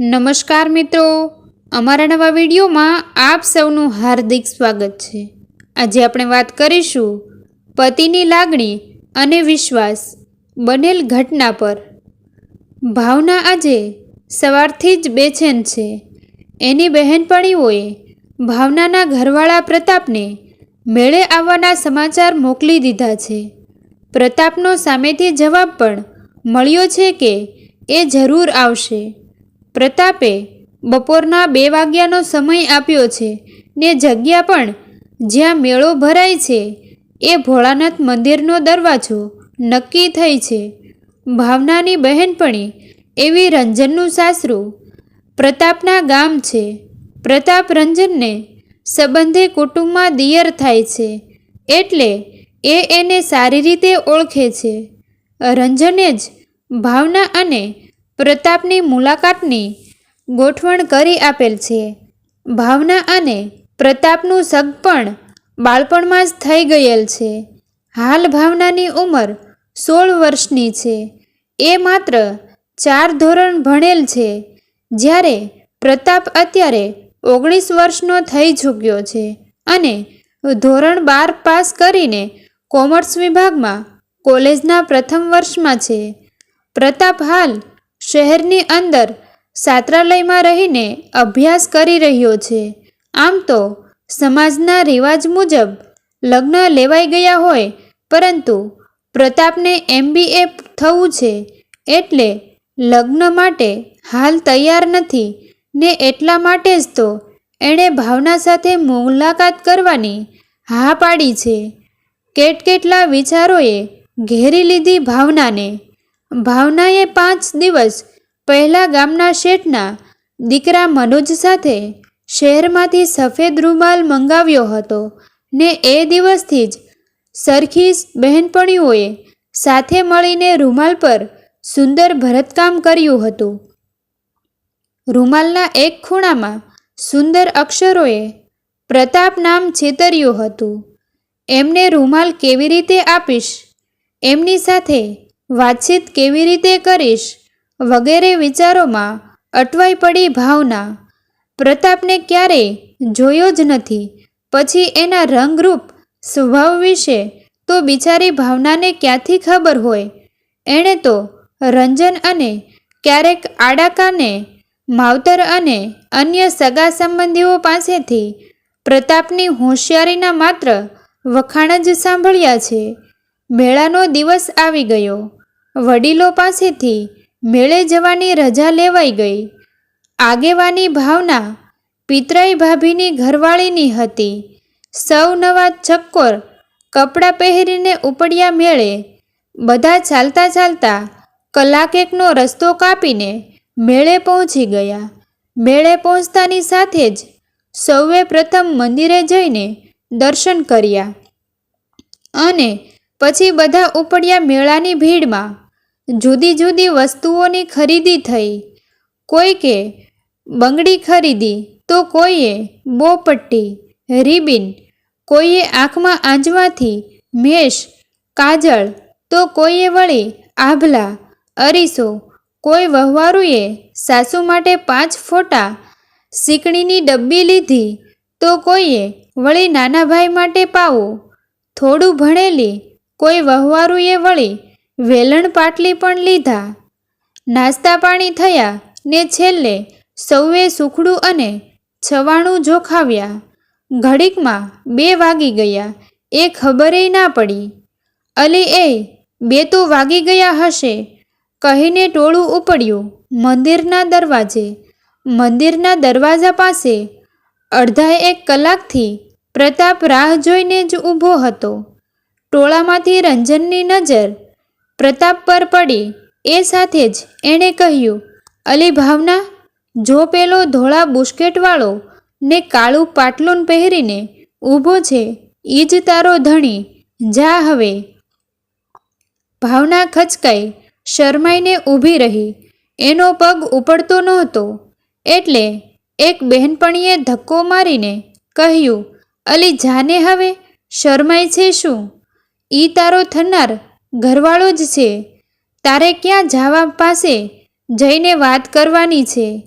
નમસ્કાર મિત્રો. અમારા નવા વિડીયોમાં આપ સૌનું હાર્દિક સ્વાગત છે. આજે આપણે વાત કરીશું પતિની લાગણી અને વિશ્વાસ બનેલ ઘટના પર. ભાવના આજે સવારથી જ બેચેન છે. એની બહેનપણીઓએ ભાવનાના ઘરવાળા પ્રતાપને મેળે આવવાના સમાચાર મોકલી દીધા છે. પ્રતાપનો સામેથી જવાબ પણ મળ્યો છે કે એ જરૂર આવશે. પ્રતાપે બપોરના બે વાગ્યાનો સમય આપ્યો છે ને જગ્યા પણ જ્યાં મેળો ભરાય છે એ ભોળાનાથ મંદિરનો દરવાજો નક્કી થઈ છે. ભાવનાની બહેનપણી એવી રંજનનું સાસરું પ્રતાપના ગામ છે. પ્રતાપ રંજનને સંબંધે કુટુંબમાં દિયર થાય છે એટલે એ એને સારી રીતે ઓળખે છે. રંજને જ ભાવના અને પ્રતાપની મુલાકાતની ગોઠવણ કરી આપેલ છે. ભાવના અને પ્રતાપનું સગપણ બાળપણમાં જ થઈ ગયેલ છે. હાલ ભાવનાની ઉંમર સોળ વર્ષની છે. એ માત્ર ચાર ધોરણ ભણેલ છે. જ્યારે પ્રતાપ અત્યારે ઓગણીસ વર્ષનો થઈ ચૂક્યો છે અને ધોરણ બાર પાસ કરીને કોમર્સ વિભાગમાં કોલેજના પ્રથમ વર્ષમાં છે. પ્રતાપ હાલ શહેરની અંદર છાત્રાલયમાં રહીને અભ્યાસ કરી રહ્યો છે. આમ તો સમાજના રિવાજ મુજબ લગ્ન લેવાઈ ગયા હોય, પરંતુ પ્રતાપને એમબીએ થવું છે એટલે લગ્ન માટે હાલ તૈયાર નથી ને એટલા માટે જ તો એણે ભાવના સાથે મુલાકાત કરવાની હા પાડી છે. કેટ કેટલા વિચારોએ ઘેરી લીધી ભાવનાને. ભાવનાએ પાંચ દિવસ પહેલાં ગામના શેઠના દીકરા મનોજ સાથે શહેરમાંથી સફેદ રૂમાલ મંગાવ્યો હતો ને એ દિવસથી જ સરખી બહેનપણીઓએ સાથે મળીને રૂમાલ પર સુંદર ભરતકામ કર્યું હતું. રૂમાલના એક ખૂણામાં સુંદર અક્ષરોએ પ્રતાપ નામ છેતર્યું હતું. એમને રૂમાલ કેવી રીતે આપીશ? એમની સાથે વાતચીત કેવી રીતે કરીશ? વગેરે વિચારોમાં અટવાઈ પડી ભાવના. પ્રતાપને ક્યારેય જોયો જ નથી. પછી એના રંગરૂપ સ્વભાવ વિશે તો બિચારી ભાવનાને ક્યાંથી ખબર હોય? એણે તો રંજન અને ક્યારેક આડાકાને, માવતર અને અન્ય સગા સંબંધીઓ પાસેથી પ્રતાપની હોશિયારીના માત્ર વખાણ જ સાંભળ્યા છે. મેળાનો દિવસ આવી ગયો. વડીલો પાસેથી મેળે જવાની રજા લેવાઈ ગઈ. આગેવાની ભાવના પિતરાઈ ભાભીની ઘરવાળીની હતી. સૌ નવા ચક્કોર કપડાં પહેરીને ઉપડ્યા મેળે બધા ચાલતા ચાલતા કલાકેકનો રસ્તો કાપીને મેળે પહોંચી ગયા. મેળે પહોંચતાની સાથે જ સૌએ પ્રથમ મંદિરે જઈને દર્શન કર્યા. અને પછી બધા ઉપડ્યા મેળાની ભીડમાં જુદી જુદી વસ્તુઓની ખરીદી થઈ. કોઈકે બંગડી ખરીદી, તો કોઈએ બોપટ્ટી, રિબિન, કોઈએ આંખમાં આંજવાથી મેષ કાજળ, તો કોઈએ વળી આભલા, અરીસો. કોઈ વહવારુએ સાસુ માટે પાંચ ફોટા સીકણીની ડબ્બી લીધી, તો કોઈએ વળી નાના ભાઈ માટે પાવો. થોડું ભણેલી કોઈ વહવારુએ વળી વેલણ પાટલી પણ લીધા. નાસ્તા પાણી થયા ને છેલ્લે સૌએ સુખડું અને છવાણું જોખાવ્યા. ઘડીકમાં બે વાગી ગયા. એ ખબરે ના પડી. અલી એ બે તો વાગી ગયા હશે. કહીને ટોળું ઉપડ્યું મંદિરના દરવાજે. મંદિરના દરવાજા પાસે અડધા એક કલાકથી પ્રતાપ રાહ જોઈને જ ઊભો હતો. ટોળામાંથી રંજનની નજર પ્રતાપ પર પડી. એ સાથે જ એણે કહ્યું, અલી ભાવના, જો પેલો ધોળા બુસ્કેટવાળો ને કાળું પાટલુન પહેરીને ઊભો છે એ જ તારો ધણી. જા હવે. ભાવના ખચકાઈ શરમાઈને ઊભી રહી. એનો પગ ઉપડતો નહોતો. એટલે એક બહેનપણીએ ધક્કો મારીને કહ્યું, અલી જાને હવે? શરમાય છે શું? ઈ તારો થનાર ઘરવાળો જ છે. તારે ક્યાં જાવા પાસે જઈને વાત કરવાની છે?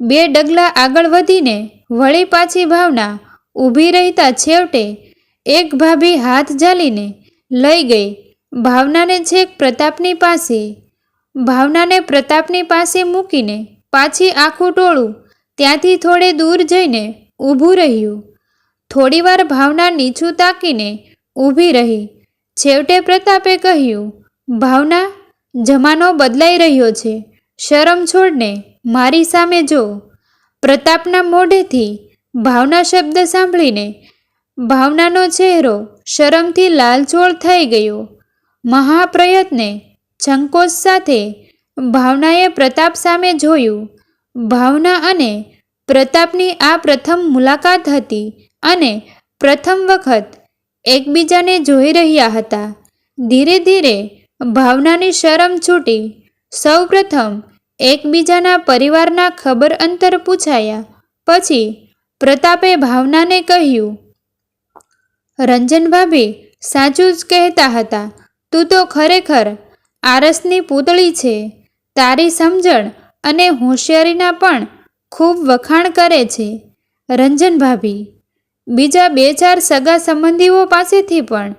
બે ડગલા આગળ વધીને વળી પાછી ભાવના ઊભી રહેતા છેવટે એક ભાભી હાથ ઝાલીને લઈ ગઈ ભાવનાને છેક પ્રતાપની પાસે. ભાવનાને પ્રતાપની પાસે મૂકીને પાછી આખું ટોળું ત્યાંથી થોડે દૂર જઈને ઊભું રહ્યું. થોડીવાર ભાવના નીચું તાકીને ઊભી રહી. છેવટે પ્રતાપે કહ્યું, ભાવના, જમાનો બદલાઈ રહ્યો છે. શરમ છોડને, મારી સામે જો. પ્રતાપના મોઢેથી ભાવના શબ્દ સાંભળીને ભાવનાનો ચહેરો શરમથી લાલચોળ થઈ ગયો. મહાપ્રયત્ને સંકોચ સાથે ભાવનાએ પ્રતાપ સામે જોયું. ભાવના અને પ્રતાપની આ પ્રથમ મુલાકાત હતી અને પ્રથમ વખત એકબીજાને જોઈ રહ્યા હતા. ધીરે ધીરે ભાવનાની શરમ છૂટી. સૌપ્રથમ એકબીજાના પરિવારના ખબર અંતર પૂછાયા. પછી પ્રતાપે ભાવનાને કહ્યું, રંજન ભાભી, સાચું જ કહેતા હતા. તું તો ખરેખર આરસની પૂતળી છે. તારી સમજણ અને હોશિયારીના પણ ખૂબ વખાણ કરે છે. રંજન ભાભી બીજા બે ચાર સગા સંબંધીઓ પાસેથી પણ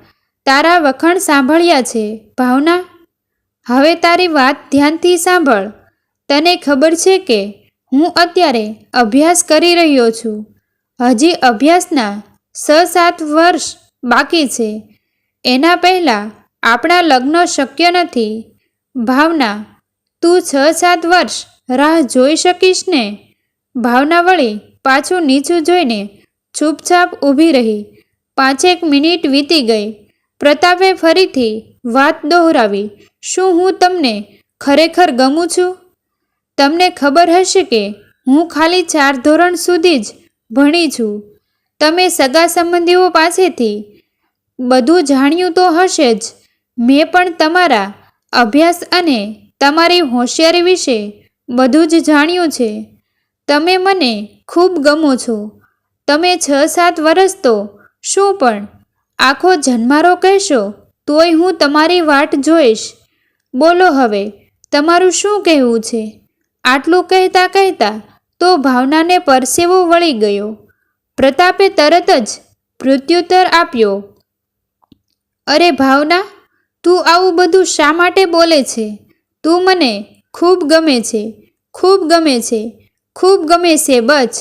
તારા વખાણ સાંભળ્યા છે. ભાવના, હવે તારી વાત ધ્યાનથી સાંભળ. તને ખબર છે કે હું અત્યારે અભ્યાસ કરી રહ્યો છું. હજી અભ્યાસના છ સાત વર્ષ બાકી છે. એના પહેલાં આપણા લગ્ન શક્ય નથી. ભાવના, તું છ સાત વર્ષ રાહ જોઈ શકીશ ને? ભાવના વળી પાછું નીચું જોઈને ચૂપચાપ ઊભી રહી. પાંચેક મિનિટ વીતી ગઈ. પ્રતાપે ફરીથી વાત દોહરાવી. શું હું તમને ખરેખર ગમું છું? તમને ખબર હશે કે હું ખાલી ચાર ધોરણ સુધી જ ભણી છું. તમે સગા સંબંધીઓ પાસેથી બધું જાણ્યું તો હશે જ. મેં પણ તમારા અભ્યાસ અને તમારી હોશિયારી વિશે બધું જ જાણ્યું છે. તમે મને ખૂબ ગમો છો. તમે છ સાત વર્ષ તો, શું પણ? આખો જન્મારો કહેશો, તોય હું તમારી વાટ જોઈશ. બોલો હવે, તમારું શું કહેવું છે? આટલું કહેતા કહેતા તો ભાવનાને પરસેવો વળી ગયો. પ્રતાપે તરત જ પ્રત્યુત્તર આપ્યો. અરે ભાવના, તું આવું બધું શા માટે બોલે છે? તું મને ખૂબ ગમે છે, ખૂબ ગમે છે, ખૂબ ગમે છે બચ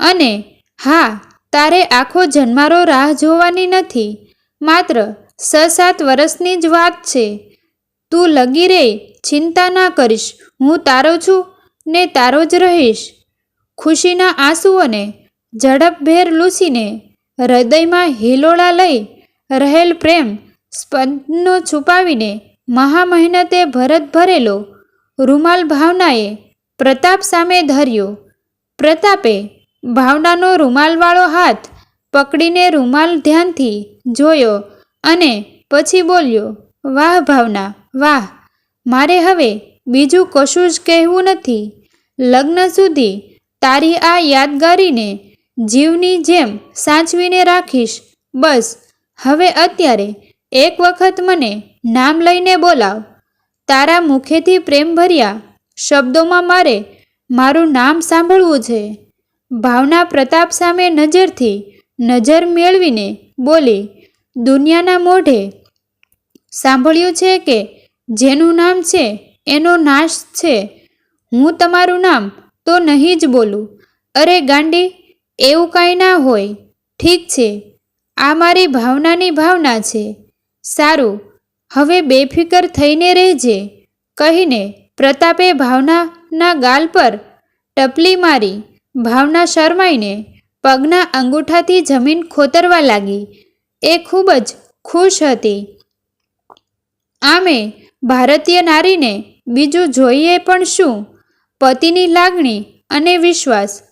અને હા, તારે આખો જન્મારો રાહ જોવાની નથી. માત્ર છ સાત વર્ષની જ વાત છે. તું લગી રે, ચિંતા ના કરીશ. હું તારો છું ને તારો જ રહીશ. ખુશીના આંસુઓને ઝડપભેર લૂસીને હૃદયમાં હિલોળા લઈ રહેલ પ્રેમ સ્પંદનો છુપાવીને મહામહેનતે ભરત ભરેલો રૂમાલ ભાવનાએ પ્રતાપ સામે ધર્યો. પ્રતાપે ભાવનાનો રૂમાલવાળો હાથ પકડીને રૂમાલ ધ્યાનથી જોયો અને પછી બોલ્યો, વાહ ભાવના, વાહ, મારે હવે બીજું કશું જ કહેવું નથી. લગ્ન સુધી તારી આ યાદગારીને જીવની જેમ સાચવીને રાખીશ. બસ, હવે અત્યારે એક વખત મને નામ લઈને બોલાવ. તારા મુખેથી પ્રેમભર્યા શબ્દોમાં મારે મારું નામ સાંભળવું છે. ભાવના પ્રતાપ સામે નજરથી નજર મેળવીને બોલી, દુનિયાના મોઢે સાંભળ્યું છે કે જેનું નામ છે, એનો નાશ છે. હું તમારું નામ તો નહીં જ બોલું. અરે ગાંડી, એવું કાંઈ ના હોય. ઠીક છે, આ મારી ભાવનાની ભાવના છે. સારું, હવે બેફિકર થઈને રહેજે. કહીને પ્રતાપે ભાવનાના ગાલ પર ટપલી મારી ભાવના શરમાઈને પગના અંગૂઠાથી જમીન ખોતરવા લાગી. એ ખૂબ જ ખુશ હતી. આમે ભારતીય નારીને બીજું જોઈએ પણ શું? પતિની લાગણી અને વિશ્વાસ.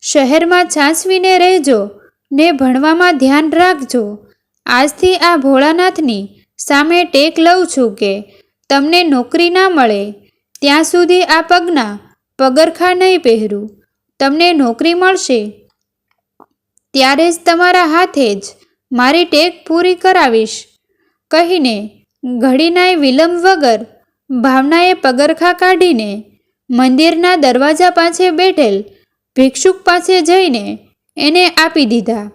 શહેરમાં છાંસવીને રહેજો ને ભણવામાં ધ્યાન રાખજો. આજથી આ ભોળાનાથની સામે ટેક લઉં છું કે તમને નોકરી ના મળે. ત્યાં સુધી આ પગના પગરખા નહીં પહેરું. તમને નોકરી મળશે. ત્યારે જ તમારા હાથે જ મારી ટેક પૂરી કરાવીશ. કહીને ઘડીનાય વિલંબ વગર ભાવનાએ પગરખા કાઢીને મંદિરના દરવાજા પાસે બેઠેલ ભિક્ષુક પાસે જઈને એને આપી દીધા.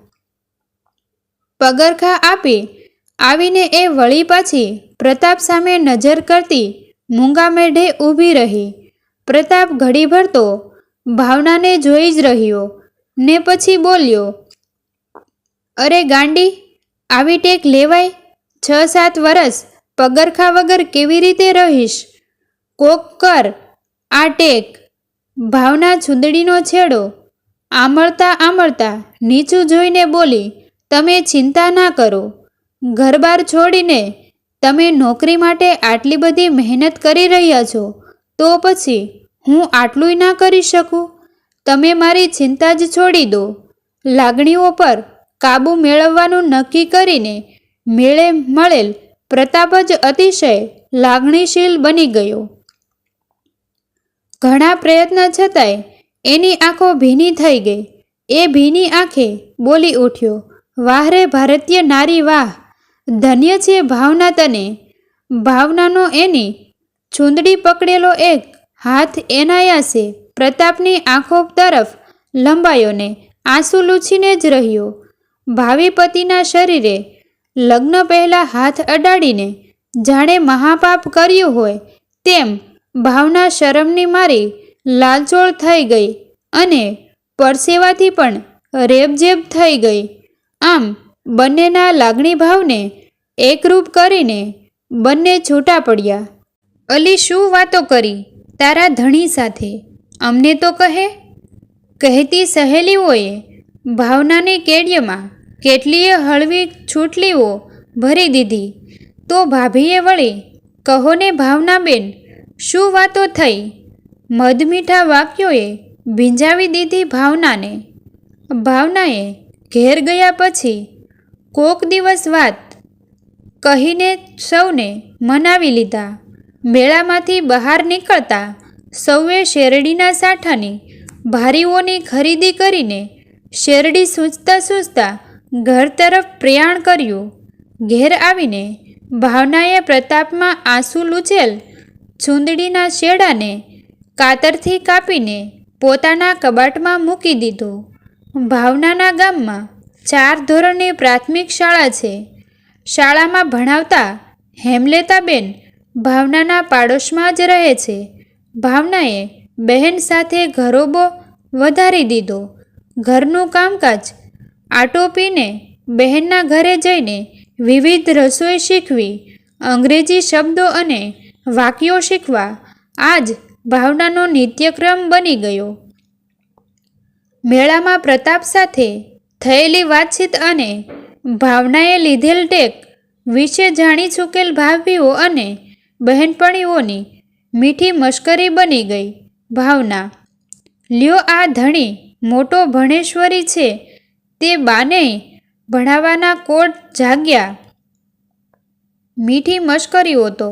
પગરખા આપી આવીને એ વળી પાછી પ્રતાપ સામે નજર કરતી મૂંગા મેઢે ઊભી રહી. પ્રતાપ ઘડીભર તો ભાવનાને જોઈ જ રહ્યો ને પછી બોલ્યો, અરે ગાંડી, આવી ટેક લેવાય? છ સાત વરસ પગરખા વગર કેવી રીતે રહીશ? કોક કર, આ ટેક. ભાવના છુંદડીનો છેડો, આમળતા આમળતા નીચું જોઈને બોલી, તમે ચિંતા ના કરો. ઘરબાર છોડીને તમે નોકરી માટે આટલી બધી મહેનત કરી રહ્યા છો, તો પછી હું આટલુંય ના કરી શકું? તમે મારી ચિંતા જ છોડી દો. લાગણીઓ પર કાબૂ મેળવવાનું નક્કી કરીને મેળે મળેલ પ્રતાપ જ અતિશય લાગણીશીલ બની ગયો. ઘણા પ્રયત્ન છતાંય એની આંખો ભીની થઈ ગઈ. એ ભીની આંખે બોલી ઉઠ્યો, વાહ રે ભારતીય નારી, વાહ! ધન્ય છે ભાવના તને. ભાવનાનો એની ચૂંદડી પકડેલો એક હાથ એનાયાસે પ્રતાપની આંખો તરફ લંબાયો ને આંસુ લૂછીને જ રહ્યો. ભાવિ પતિના શરીરે લગ્ન પહેલાં હાથ અડાડીને જાણે મહાપાપ કર્યું હોય તેમ ભાવના શરમની મારી લાલચોળ થઈ ગઈ અને પરસેવાથી પણ રેબજેબ થઈ ગઈ. આમ બંનેના લાગણી ભાવને એકરૂપ કરીને બંને છૂટા પડ્યા. અલી શું વાતો કરી? તારા ધણી સાથે? અમને તો કહે, કહેતી સહેલીઓએ, ભાવનાની કેડિયમાં કેટલીય હળવી છૂટલીઓ ભરી દીધી. તો ભાભીએ વળી, કહો ને ભાવનાબેન, શું વાતો થઈ? મધમીઠા વાક્યોએ ભીંજાવી દીધી ભાવનાને. ભાવનાએ ઘેર ગયા પછી કોક દિવસ વાત કહીને સૌને મનાવી લીધા. મેળામાંથી બહાર નીકળતા સૌએ શેરડીના સાઠાની ભારીઓની ખરીદી કરીને શેરડી સૂચતા સૂચતા ઘર તરફ પ્રયાણ કર્યું. ઘેર આવીને ભાવનાએ પ્રતાપમાં આંસુ લૂછેલ ચૂંદડીના શેડાને કાતરથી કાપીને પોતાના કબાટમાં મૂકી દીધો. ભાવનાના ગામમાં ચાર ધોરણની પ્રાથમિક શાળા છે. શાળામાં ભણાવતા હેમલેતાબેન ભાવનાના પાડોશમાં જ રહે છે. ભાવનાએ બહેન સાથે ઘરોબો વધારી દીધો. ઘરનું કામકાજ આટોપીને બહેનના ઘરે જઈને વિવિધ રસોઈ શીખવી, અંગ્રેજી શબ્દો અને વાક્યો શીખવા આજ ભાવનાનો નિત્યક્રમ બની ગયો. મેળામાં પ્રતાપ સાથે થયેલી વાતચીત અને ભાવનાએ લીધેલ ટેક વિશે જાણી ચૂકેલ ભાભીઓ અને બહેનપણીઓની મીઠી મશ્કરી બની ગઈ. ભાવના, લ્યો આ ધણી, મોટો ભણેશ્વરી છે, તે બાને ભણાવવાના કોટ જાગ્યા. મીઠી મશ્કરીઓ તો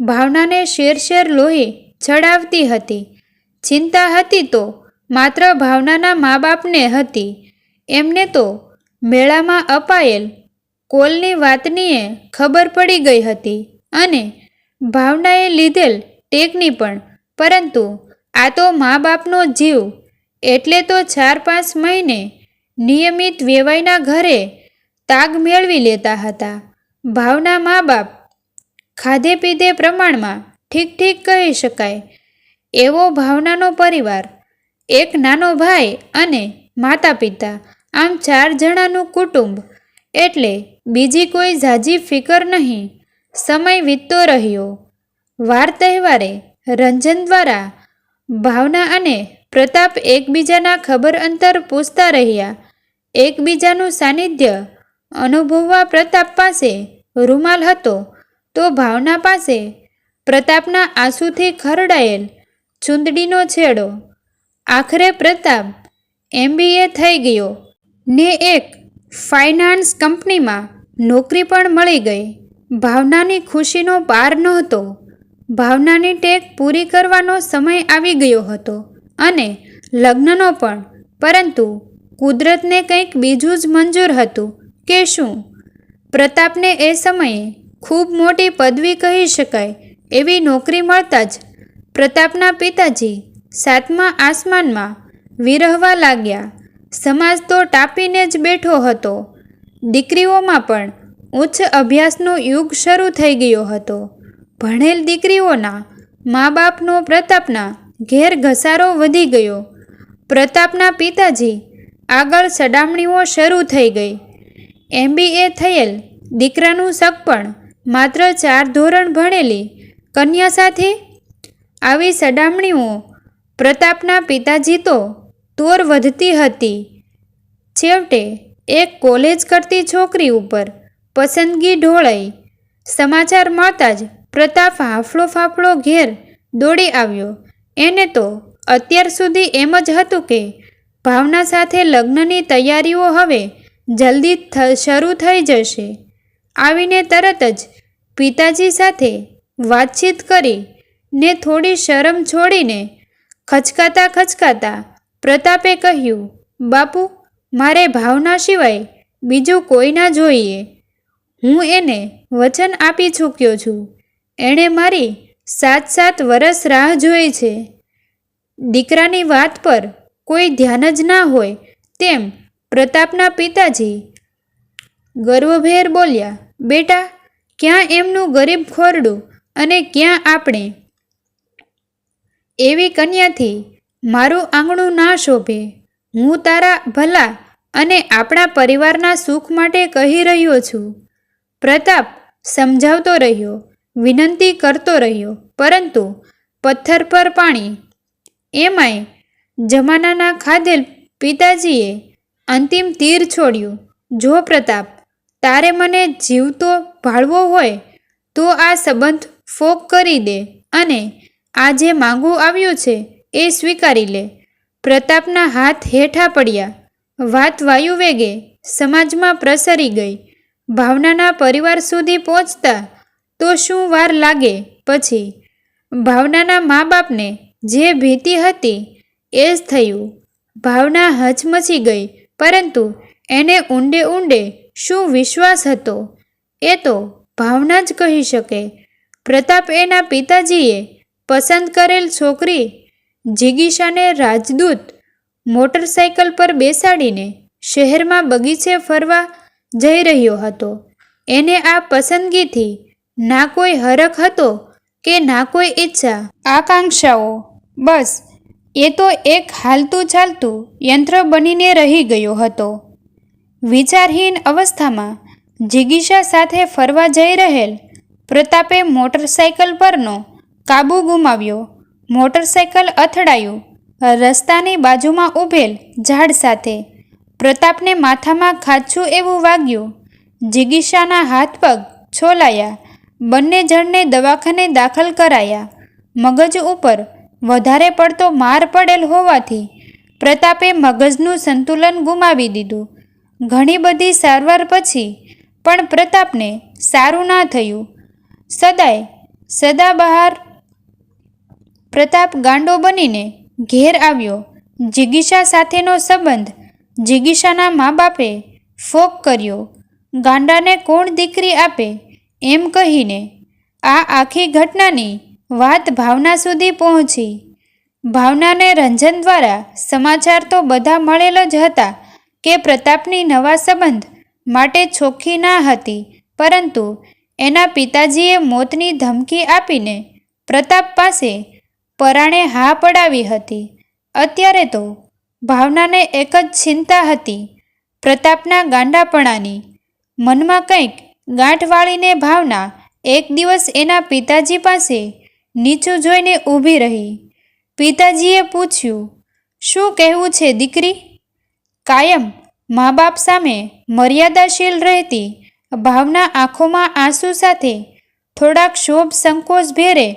ભાવનાને શેર શેર લોહી ચડાવતી હતી. ચિંતા હતી તો માત્ર ભાવનાના મા બાપને હતી. એમને તો મેળામાં અપાયેલ કોલની વાતનીએ ખબર પડી ગઈ હતી અને ભાવનાએ લીધેલ ટેકની પણ. પરંતુ આ તો મા બાપનો જીવ. એટલે તો ચાર પાંચ મહિને નિયમિત વેવાઈના ઘરે તાગ મેળવી લેતા હતા. ભાવના મા બાપ ખાધે પીધે પ્રમાણમાં ઠીક ઠીક કહી શકાય. એવો ભાવનાનો પરિવાર, એક નાનો ભાઈ અને માતા પિતા, આમ ચાર જણાનું કુટુંબ. એટલે બીજી કોઈ ઝાઝી ફિકર નહીં. સમય વીતતો રહ્યો. વાર તહેવારે રંજન દ્વારા ભાવના અને પ્રતાપ એકબીજાના ખબર અંતર પૂછતા રહ્યા. એકબીજાનું સાનિધ્ય અનુભવવા પ્રતાપ પાસે રૂમાલ હતો તો ભાવના પાસે પ્રતાપના આંસુથી ખરડાયેલ ચૂંદડીનો છેડો. આખરે પ્રતાપ એમબીએ થઈ ગયો ને એક ફાઇનાન્સ કંપનીમાં નોકરી પણ મળી ગઈ. ભાવનાની ખુશીનો પાર નહોતો. ભાવનાની ટેક પૂરી કરવાનો સમય આવી ગયો હતો અને લગ્નનો પણ. પરંતુ કુદરતને કંઈક બીજું જ મંજૂર હતું કે શું? પ્રતાપને એ સમયે ખૂબ મોટી પદવી કહી શકાય એવી નોકરી મળતા જ પ્રતાપના પિતાજી સાતમા આસમાનમાં વિરહવા લાગ્યા. સમાજ તો ટાપીને જ બેઠો હતો. દીકરીઓમાં પણ ઉચ્ચ અભ્યાસનો યુગ શરૂ થઈ ગયો હતો. ભણેલ દીકરીઓના મા બાપનો પ્રતાપના ઘેર ઘસારો વધી ગયો. પ્રતાપના પિતાજી આગળ સડામણીઓ શરૂ થઈ ગઈ. એમબીએ થયેલ દીકરાનું સગપણ માત્ર ચાર ધોરણ ભણેલી કન્યા સાથે? આવી સડામણીઓ પ્રતાપના પિતાજી તો તોર વધતી હતી. છેવટે એક કોલેજ કરતી છોકરી ઉપર પસંદગી ઢોળાઈ. સમાચાર મળતા જ પ્રતાપ હાફળો ફાફળો ઘેર દોડી આવ્યો. એને તો અત્યાર સુધી એમ જ હતું કે ભાવના સાથે લગ્નની તૈયારીઓ હવે જલ્દી શરૂ થઈ જશે. આવીને તરત જ પિતાજી સાથે વાતચીત કરી ને થોડી શરમ છોડીને ખચકાતા ખચકાતા પ્રતાપે કહ્યું, બાપુ, મારે ભાવના સિવાય બીજું કોઈ ના જોઈએ. હું એને વચન આપી ચૂક્યો છું. એણે મારી સાત સાત વરસ રાહ જોઈ છે. દીકરાની વાત પર કોઈ ધ્યાન જ ના હોય તેમ પ્રતાપના પિતાજી ગર્વભેર બોલ્યા, બેટા, ક્યાં એમનું ગરીબ ખોરડું અને ક્યાં આપણે? એવી કન્યાથી મારું આંગણું ના શોભે. હું તારા ભલા અને આપણા પરિવારના સુખ માટે કહી રહ્યો છું. પ્રતાપ સમજાવતો રહ્યો, વિનંતી કરતો રહ્યો, પરંતુ પથ્થર પર પાણી. એમાંય જમાનાના ખાધેલ પિતાજીએ અંતિમ તીર છોડ્યું. જો પ્રતાપ, તારે મને જીવતો ભાળવો હોય, તો આ સંબંધ ફોક કરી દે અને આ જે માંગવું આવ્યું છે એ સ્વીકારી લે. પ્રતાપના હાથ હેઠા પડ્યા. વાત વાયુ વેગે સમાજમાં પ્રસરી ગઈ. ભાવનાના પરિવાર સુધી પહોંચતા તો શું વાર લાગે? પછી ભાવનાના મા બાપને જે ભીતિ હતી એ જ થયું. ભાવના હચમચી ગઈ, પરંતુ એને ઊંડે ઊંડે શું વિશ્વાસ હતો? એ તો ભાવના જ કહી શકે. પ્રતાપ એના પિતાજીએ પસંદ કરેલ છોકરી જિગીશાને રાજદૂત મોટરસાયકલ પર બેસાડીને શહેરમાં બગીચે ફરવા જઈ રહ્યો હતો. એને આ પસંદગીથી ના કોઈ હરખ હતો કે ના કોઈ ઈચ્છા? આકાંક્ષાઓ? બસ, એ તો એક હાલતું ચાલતું યંત્ર બનીને રહી ગયો હતો. વિચારહીન અવસ્થામાં જિગીશા સાથે ફરવા જઈ રહેલ પ્રતાપે મોટરસાયકલ પરનો કાબુ ગુમાવ્યો. મોટરસાયકલ અથડાયું. રસ્તાની બાજુમાં ઊભેલ ઝાડ સાથે પ્રતાપને માથામાં ખાચું એવું વાગ્યું. જિગીશાના હાથ પગ છોલાયા. બંને જણને દવાખાને દાખલ કરાયા. મગજ ઉપર વધારે પડતો માર પડેલ હોવાથી પ્રતાપે મગજનું સંતુલન ગુમાવી દીધું. ઘણી બધી સારવાર પછી પણ પ્રતાપને સારું ના થયું. સદાય સદાબહાર પ્રતાપ ગાંડો બનીને ઘેર આવ્યો. જિગીશા સાથેનો સંબંધ જિગીશાના મા બાપે ફોક કર્યો, ગાંડાને કોણ દીકરી આપે? એમ કહીને આ આખી ઘટનાની વાત ભાવના સુધી પહોંચી. ભાવનાને રંજન દ્વારા સમાચાર તો બધા મળેલ જ હતા કે પ્રતાપની નવા સંબંધ માટે ચોખ્ખી ના હતી, પરંતુ એના પિતાજીએ મોતની ધમકી આપીને પ્રતાપ પાસે પરાણે હા પડાવી હતી. અત્યારે તો ભાવનાને એક જ ચિંતા હતી. પ્રતાપના ગાંડાપણાની. મનમાં કંઈક ગાંઠ વાળીને ભાવના એક દિવસ એના પિતાજી પાસે નીચું જોઈને ઊભી રહી. પિતાજીએ પૂછ્યું, શું કહેવું છે દીકરી? કાયમ મા બાપ સામે મર્યાદાશીલ રહેતી ભાવના આંખોમાં આંસુ સાથે થોડાક શોભ સંકોચ ભેરે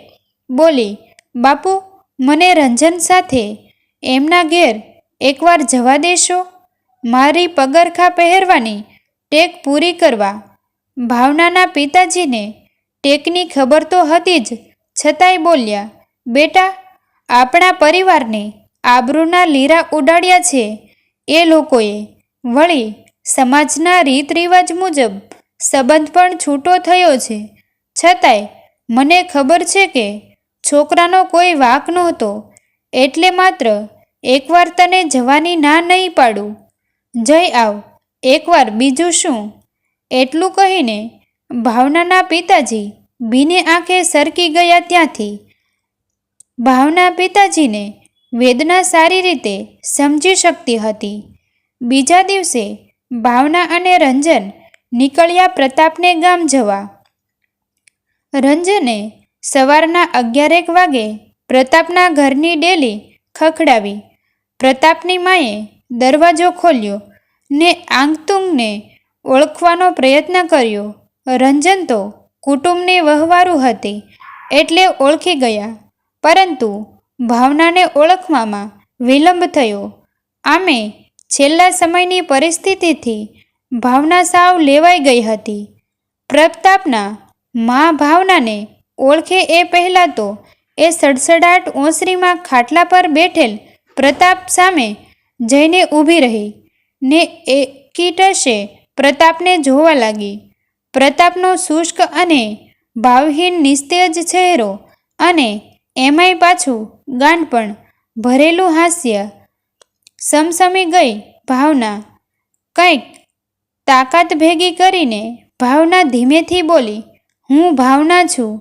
બોલી, બાપુ, મને રંજન સાથે એમના ઘેર એકવાર જવા દેશો. મારી પગરખા પહેરવાની ટેક પૂરી કરવા. ભાવનાના પિતાજીને ટેકની ખબર તો હતી જ, છતાંય બોલ્યા, બેટા, આપણા પરિવારને આબરૂના લીરા ઉડાડ્યા છે. એ લોકોએ વળી સમાજના રીત રિવાજ મુજબ સંબંધ પણ છૂટો થયો છે. છતાંય મને ખબર છે કે છોકરાનો કોઈ વાક નહોતો. એટલે માત્ર એકવાર તને જવાની ના નહીં પાડું. જઈ આવ. એકવાર બીજું શું? એટલું કહીને ભાવનાના પિતાજી બીને આંખે સરકી ગયા ત્યાંથી. ભાવના પિતાજીને વેદના સારી રીતે સમજી શકતી હતી. બીજા દિવસે ભાવના અને રંજન નીકળ્યા પ્રતાપને ગામ જવા. રંજને સવારના અગિયારેક વાગે પ્રતાપના ઘરની ડેલી ખખડાવી. પ્રતાપની માએ દરવાજો ખોલ્યો ને આંગતુંગને ઓળખવાનો પ્રયત્ન કર્યો. રંજન તો કુટુંબની વહવારું હતી એટલે ઓળખી ગયા, પરંતુ ભાવનાને ઓળખવામાં વિલંબ થયો. આમે છેલ્લા સમયની પરિસ્થિતિથી ભાવના સાવ લેવાઈ ગઈ હતી. પ્રતાપના મા ભાવનાને ઓળખે એ પહેલાં તો એ સડસડાટ ઓસરીમાં ખાટલા પર બેઠેલ પ્રતાપ સામે જઈને ઊભી રહી. ને એકીટશે પ્રતાપને જોવા લાગી. પ્રતાપનો શુષ્ક અને ભાવહીન નિસ્તેજ ચહેરો અને એમાંય પાછું ગાંડપણ ભરેલું હાસ્ય સમસમી ગઈ ભાવના. કંઈક તાકાત ભેગી કરીને ભાવના ધીમેથી બોલી, હું ભાવના છું.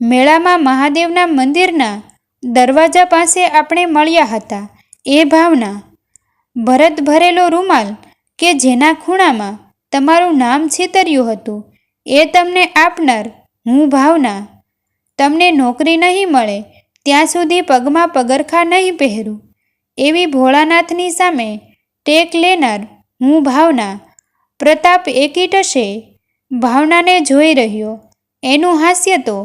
મેળામાં મહાદેવના મંદિરના દરવાજા પાસે આપણે મળ્યા હતા. એ ભાવના ભરત ભરેલો રૂમાલ કે જેના ખૂણામાં તમારું નામ છેતર્યું હતું, એ તમને આપનાર હું ભાવના. તમને નોકરી નહીં મળે, ત્યાં સુધી પગમાં પગરખા નહીં પહેરું. એવી ભોળાનાથની સામે ટેક લેનાર હું ભાવના. પ્રતાપ એકીટશે ભાવનાને જોઈ રહ્યો. એનું હાસ્ય તો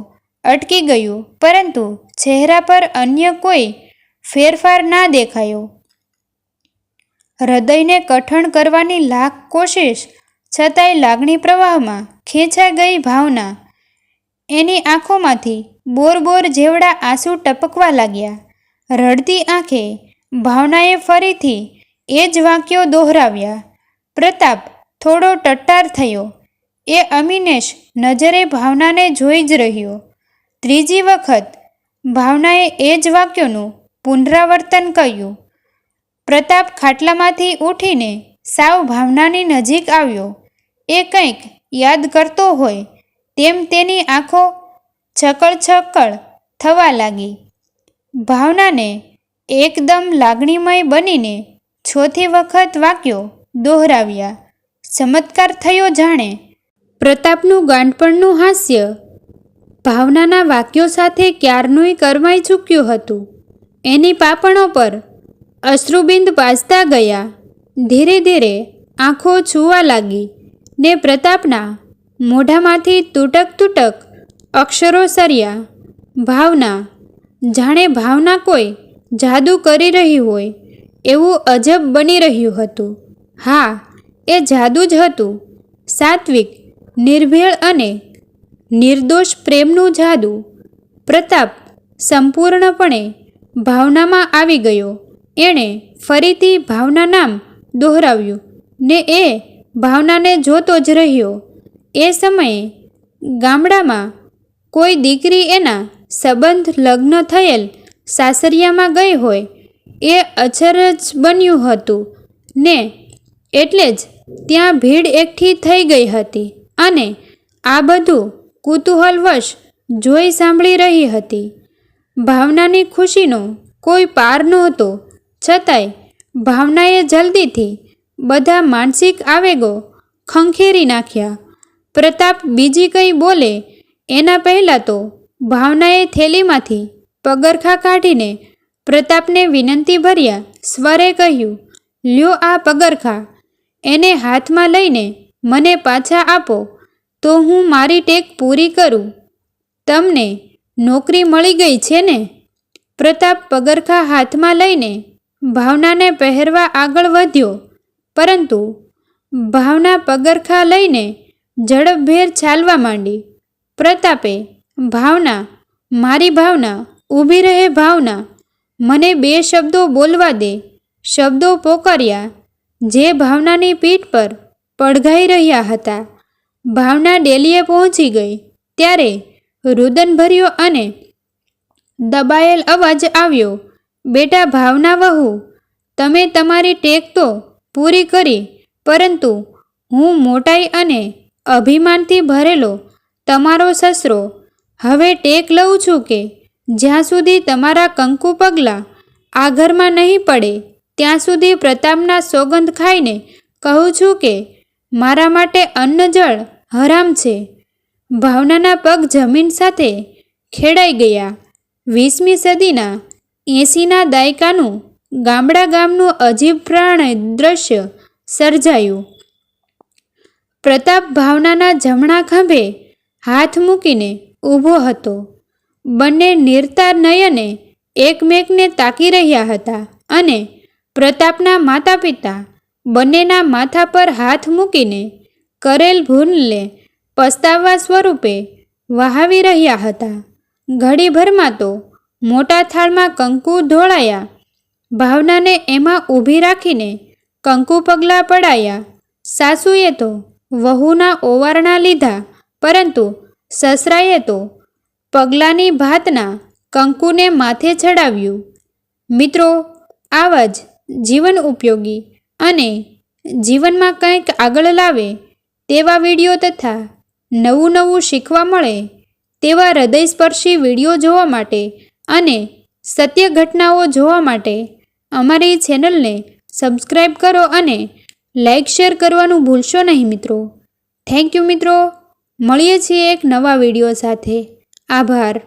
અટકી ગયું, પરંતુ ચહેરા પર અન્ય કોઈ ફેરફાર ના દેખાયો. હૃદયને કઠણ કરવાની લાખ કોશિશ, છતાંય લાગણી પ્રવાહમાં ખેંચાઈ ગઈ ભાવના. એની આંખોમાંથી બોર બોર જેવડા આંસુ ટપકવા લાગ્યા. રડતી આંખે ભાવનાએ ફરીથી એ જ વાક્યો દોહરાવ્યા. પ્રતાપ થોડો ટટ્ટાર થયો. એ અમીનેશ નજરે ભાવનાને જોઈ જ રહ્યો. ત્રીજી વખત ભાવનાએ એ જ વાક્યોનું પુનરાવર્તન કહ્યું પ્રતાપ ખાટલામાંથી ઉઠીને સાવ ભાવનાની નજીક આવ્યો. એ કંઈક યાદ કરતો હોય તેમ તેની આંખો છકળ છકળ થવા લાગી. ભાવનાને એકદમ લાગણીમય બનીને છોથી વખત વાક્યો દોહરાવ્યા. ચમત્કાર થયો જાણે. પ્રતાપનું ગાંડપણનું હાસ્ય ભાવનાના વાક્યો સાથે ક્યારનુંય કરમાઈ ચૂક્યું હતું. એની પાપણો પર અશ્રુબિંદ પાસતા ગયા. ધીરે ધીરે આંખો છૂવા લાગી ને પ્રતાપના મોઢામાંથી તૂટક તૂટક અક્ષરો સર્યા. ભાવના, જાણે ભાવના કોઈ જાદુ કરી રહી હોય એવું અજબ બની રહ્યું હતું. હા, એ જાદુ જ હતું. સાત્વિક, નિર્ભેળ અને નિર્દોષ પ્રેમનું જાદુ. પ્રતાપ સંપૂર્ણપણે ભાવનામાં આવી ગયો. એણે ફરીથી ભાવના નામ દોહરાવ્યું ને એ ભાવનાને જોતો જ રહ્યો. એ સમયે ગામડામાં કોઈ દીકરી એના સંબંધ લગ્ન થયેલ સાસરિયામાં ગઈ હોય એ અચરજ બન્યું હતું ને એટલે જ ત્યાં ભીડ એકઠી થઈ ગઈ હતી અને આ બધું કુતૂહલવશ જોઈ સાંભળી રહી હતી. ભાવનાની ખુશીનો કોઈ પાર નહોતો. છતાંય ભાવનાએ જલ્દીથી બધા માનસિક આવેગો ખંખેરી નાખ્યા. પ્રતાપ બીજી કંઈ બોલે એના પહેલાં તો ભાવનાએ થેલીમાંથી પગરખા કાઢીને પ્રતાપને વિનંતી ભર્યા સ્વરે કહ્યું, લ્યો આ પગરખા, એને હાથમાં લઈને મને પાછા આપો, તો હું મારી ટેક પૂરી કરું. તમને નોકરી મળી ગઈ છે ને? પ્રતાપ પગરખા હાથમાં લઈને ભાવનાને પહેરવા આગળ વધ્યો. પરંતુ ભાવના પગરખા લઈને ઝડપભેર ચાલવા માંડી. પ્રતાપે, ભાવના, મારી ભાવના, ઊભી રહે ભાવના, મને બે શબ્દો બોલવા દે. શબ્દો પોકાર્યા, જે ભાવનાની પીઠ પર પડઘાઈ રહ્યા હતા. ભાવના ડેલીએ પહોંચી ગઈ. ત્યારે રુદનભર્યો અને દબાયેલ અવાજ આવ્યો, બેટા, ભાવના વહુ, તમે તમારી ટેક તો પૂરી કરી, પરંતુ હું મોટાઈ અને અભિમાનથી ભરેલો તમારો સસરો. હવે ટેક લઉં છું કે જ્યાં સુધી તમારા કંકુ પગલાં આ ઘરમાં નહીં પડે, ત્યાં સુધી પ્રતાપના સોગંદ ખાઈને કહું છું કે મારા માટે અન્ન જળ હરામ છે. ભાવનાના પગ જમીન સાથે ખેડાઈ ગયા. વીસમી સદીના એંસીના દાયકાનું ગામડા ગામનું અજીબ પ્રાણય દ્રશ્ય સર્જાયું. પ્રતાપ ભાવનાના જમણા ખંભે હાથ મૂકીને ઊભો હતો. બંને નિરતા નયને એકમેકને તાકી રહ્યા હતા અને પ્રતાપના માતા પિતા બંનેના માથા પર હાથ મૂકીને કરેલ ભૂલને પસ્તાવવા સ્વરૂપે વહાવી રહ્યા હતા. ઘડીભરમાં તો મોટા થાળમાં કંકુ ઢોળાયા ભાવનાને એમાં ઊભી રાખીને કંકુ પગલાં પડાયા. સાસુએ તો વહુના ઓવારણા લીધા, પરંતુ સસરાએ તો પગલાંની ભાતના કંકુને માથે ચડાવ્યું. મિત્રો, આવા જ જીવન ઉપયોગી અને જીવનમાં કંઈક આગળ લાવે તેવા વીડિયો તથા નવું નવું શીખવા મળે તેવા હૃદયસ્પર્શી વીડિયો જોવા માટે અને સત્ય ઘટનાઓ જોવા માટે અમારી ચેનલને સબસ્ક્રાઈબ કરો અને લાઈક શેર કરવાનું ભૂલશો નહીં મિત્રો. થેન્ક યુ મિત્રો. મળીએ છીએ એક નવા વીડિયો સાથે. આભાર.